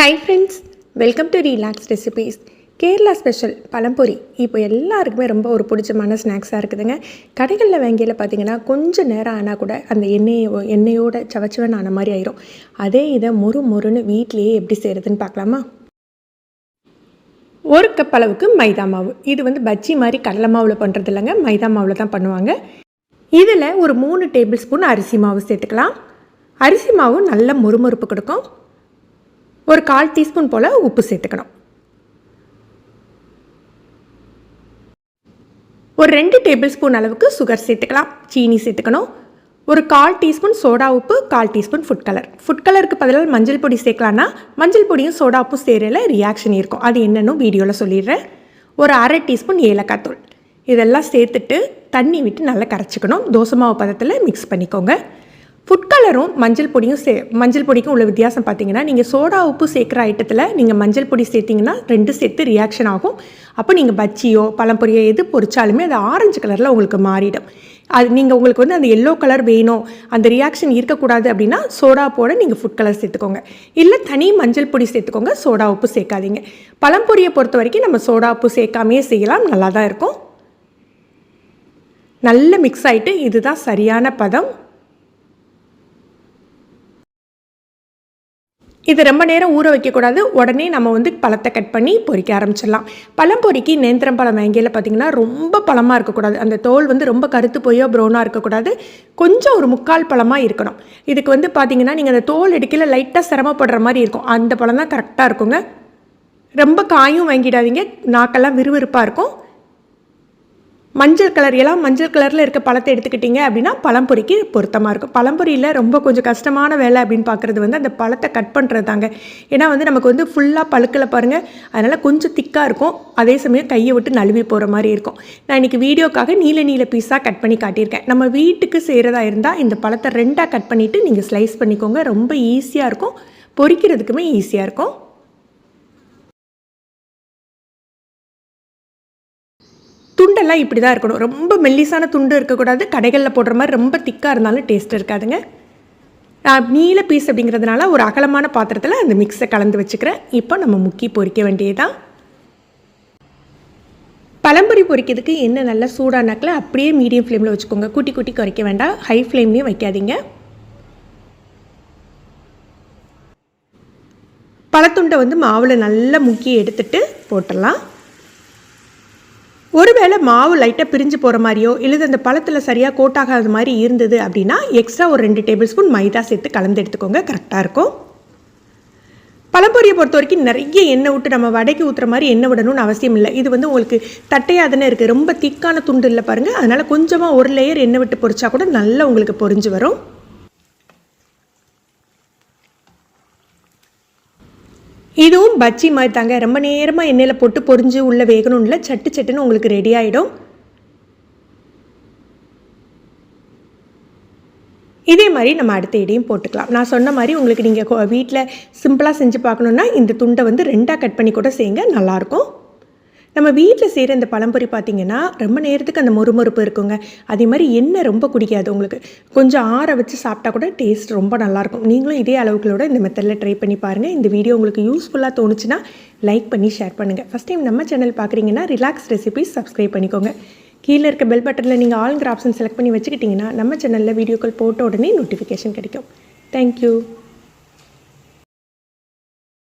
Hi friends welcome to relax recipes Kerala special pazhampori இப்போ எல்லாருக்குமே ரொம்ப ஒரு பிடிச்சமான ஸ்நாக்ஸாக இருக்குதுங்க. கடைகளில் வாங்கியில் பார்த்தீங்கன்னா கொஞ்சம் நேரம் ஆனால் கூட அந்த எண்ணெயை எண்ணெயோட சவச்சவன் ஆன மாதிரி ஆயிரும். அதே இதை மொறு மொறுன்னு வீட்லேயே எப்படி செய்கிறதுன்னு பார்க்கலாமா ஒரு கப் அளவுக்கு மைதா மாவு. இது வந்து பஜ்ஜி மாதிரி கடலை மாவில் பண்ணுறது இல்லைங்க. மைதா மாவில் தான் பண்ணுவாங்க. இதில் ஒரு மூணு டேபிள் ஸ்பூன் அரிசி மாவு சேர்த்துக்கலாம். அரிசி மாவு நல்ல மொறுமொறுப்பு கொடுக்கும். ஒரு கால் டீஸ்பூன் போல் உப்பு சேர்த்துக்கணும். ஒரு ரெண்டு டேபிள் ஸ்பூன் அளவுக்கு சுகர் சேர்த்துக்கலாம். சீனி சேர்த்துக்கணும். ஒரு கால் டீஸ்பூன் சோடா உப்பு கால் டீஸ்பூன் ஃபுட் கலர் ஃபுட் கலருக்கு பதிலாக மஞ்சள் பொடி சேர்க்கலான்னா மஞ்சள் பொடியும் சோடா உப்பும் சேரல ரியாக்ஷன் இருக்கும். அது என்னன்னு வீடியோவில் சொல்லிடுறேன். ஒரு அரை டீஸ்பூன் ஏலக்காய் தூள். இதெல்லாம் சேர்த்துட்டு தண்ணி விட்டு நல்லா கரைச்சிக்கணும். தோசை மாவு பதத்தில் மிக்ஸ் பண்ணிக்கோங்க. ஃபுட் கலரும் மஞ்சள் பொடியும் சே மஞ்சள் பொடிக்கும் உள்ள வித்தியாசம் பார்த்தீங்கன்னா நீங்கள் சோடா உப்பு சேர்க்குற ஐட்டத்தில் நீங்கள் மஞ்சள் பொடி சேர்த்திங்கன்னா ரெண்டு சேர்த்து ரியாக்ஷன் ஆகும். அப்போ நீங்கள் பஜ்ஜியோ பழம்பொரியோ எது பொறிச்சாலுமே அது ஆரஞ்சு கலரில் உங்களுக்கு மாறிடும். அது நீங்கள் உங்களுக்கு வந்து அந்த எல்லோ கலர் வேணும் அந்த ரியாக்ஷன் இருக்கக்கூடாது அப்படின்னா சோடா போட நீங்கள் ஃபுட் கலர் சேர்த்துக்கோங்க. இல்லை தனி மஞ்சள் பொடி சேர்த்துக்கோங்க சோடா உப்பு சேர்க்காதீங்க. பழம்பொரியை பொறுத்த வரைக்கும் நம்ம சோடா உப்பு சேர்க்காமையே செய்யலாம் நல்லா தான் இருக்கும். நல்ல மிக்ஸ் ஆகிட்டு இதுதான் சரியான பதம். இது ரொம்ப நேரம் ஊற வைக்கக்கூடாது. உடனே நம்ம வந்து பழத்தை கட் பண்ணி பொறிக்க ஆரம்பிச்சிடலாம். பழம் பொறிக்கி நேந்திரம் பழம் வாங்கியில் பார்த்திங்கன்னா ரொம்ப பழமாக இருக்கக்கூடாது. அந்த தோல் வந்து ரொம்ப கருத்து போயோ ப்ரௌனாக இருக்கக்கூடாது. கொஞ்சம் ஒரு முக்கால் பழமாக இருக்கணும். இதுக்கு வந்து பார்த்திங்கன்னா நீங்கள் அந்த தோல் எடுக்கல லைட்டாக சிரமப்படுற மாதிரி இருக்கும். அந்த பழம் தான் கரெக்டாக இருக்குங்க. ரொம்ப காயும் வாங்கிடாதீங்க. நாக்கெல்லாம் விறுவிறுப்பாக இருக்கும். மஞ்சள் கலர் எல்லாம் மஞ்சள் கலரில் இருக்க பழத்தை எடுத்துக்கிட்டிங்க அப்படின்னா பழம்பொரிக்கு பொருத்தமாக இருக்கும். பழம்பொரியில் ரொம்ப கொஞ்சம் கஷ்டமான வேலை அப்படின்னு பார்க்குறது வந்து அந்த பழத்தை கட் பண்ணுறது தாங்க ஏன்னா வந்து நமக்கு வந்து ஃபுல்லாக பழுக்கலை பாருங்கள் அதனால் கொஞ்சம் திக்காக இருக்கும். அதே சமயம் கையை விட்டு நழுவி போகிற மாதிரி இருக்கும். நான் இன்றைக்கி வீடியோக்காக நீல நீல பீஸாக கட் பண்ணி காட்டியிருக்கேன். நம்ம வீட்டுக்கு செய்கிறதா இருந்தால் இந்த பழத்தை ரெண்டாக கட் பண்ணிவிட்டு நீங்கள் ஸ்லைஸ் பண்ணிக்கோங்க. ரொம்ப ஈஸியாக இருக்கும். பொறிக்கிறதுக்குமே ஈஸியாக இருக்கும். துண்டெல்லாம் இப்படி தான் இருக்கணும். ரொம்ப மெல்லிசான துண்டு இருக்கக்கூடாது. கடைகளில் போடுற மாதிரி ரொம்ப திக்காக இருந்தாலும் டேஸ்ட் இருக்காதுங்க. நான் நீல பீஸ் அப்படிங்கிறதுனால ஒரு அகலமான பாத்திரத்தில் அந்த மிக்ஸை கலந்து வச்சுக்கிறேன். இப்போ நம்ம முக்கி பொரிக்க வேண்டியதுதான். பழம்பொரி பொரிக்கிறதுக்கு என்ன நல்லா சூடானாக்கில் அப்படியே மீடியம் ஃப்ளேமில் வச்சுக்கோங்க. குட்டி குட்டி குறைக்க வேண்டாம். ஹை ஃப்ளேம்லேயும் வைக்காதீங்க. பழத்துண்டை வந்து மாவில் நல்லா முக்கி எடுத்துட்டு போட்டுடலாம். ஒருவேளை மாவு லைட்டாக பிரிஞ்சு போகிற மாதிரியோ இல்லை அந்த பழத்தில் சரியாக கோட்டாகாத மாதிரி இருந்தது அப்படின்னா எக்ஸ்ட்ரா ஒரு ரெண்டு டேபிள் ஸ்பூன் மைதா சேர்த்து கலந்து எடுத்துக்கோங்க. கரெக்டாக இருக்கும். பழம்பொரியை பொறுத்த வரைக்கும் நிறைய எண்ணெய் விட்டு நம்ம வடைக்கு ஊற்றுற மாதிரி எண்ணெய் விடணும்னு அவசியம் இல்லை. இது வந்து உங்களுக்கு தட்டையாக தானே இருக்குது ரொம்ப திக்கான துண்டு இல்லை பாருங்கள் அதனால் கொஞ்சமாக ஒரு லேயர் எண்ணெய் விட்டு பொறிச்சா கூட நல்லா உங்களுக்கு பொரிஞ்சு வரும். இதுவும் பஜ்ஜி மாதிரி தாங்க. ரொம்ப நேரமாக எண்ணெயில் போட்டு பொறிஞ்சு உள்ளே வேகணும் இல்லை சட்டு சட்டுன்னு உங்களுக்கு ரெடி ஆகிடும் இதே மாதிரி நம்ம அடுத்த இடையும் போட்டுக்கலாம். நான் சொன்ன மாதிரி உங்களுக்கு நீங்கள் வீட்டில் சிம்பிளாக செஞ்சு பார்க்கணுன்னா இந்த துண்டை வந்து ரெண்டாக கட் பண்ணி கூட செய்யுங்க. நல்லாயிருக்கும் நம்ம வீட்டில் செய்கிற இந்த பழம்பொரி பார்த்திங்கன்னா ரொம்ப நேரத்துக்கு அந்த மொறுமொறுப்பு இருக்குங்க. அதே மாதிரி எண்ணெய் ரொம்ப குடிக்காது உங்களுக்கு. கொஞ்சம் ஆற வச்சு சாப்பிட்டா கூட டேஸ்ட் ரொம்ப நல்லாயிருக்கும். நீங்களும் இதே அளவுகளோட இந்த மெத்தடில் ட்ரை பண்ணி பாருங்கள் இந்த வீடியோ உங்களுக்கு யூஸ்ஃபுல்லாக தோணுச்சுன்னா லைக் பண்ணி ஷேர் பண்ணுங்கள் ஃபஸ்ட் டைம் நம்ம சேனல் பார்க்குறீங்கன்னா ரிலாக்ஸ் ரெசிபிஸ் சப்ஸ்கிரைப் பண்ணிக்கோங்க. கீழே இருக்க பெல் பட்டனில் நீங்கள் ஆளுங்கிற ஆப்ஷன் செலக்ட் பண்ணி வச்சுக்கிட்டிங்கன்னா நம்ம சேனலில் வீடியோக்கள் போட்ட உடனே நோட்டிஃபிகேஷன் கிடைக்கும். தேங்க்யூ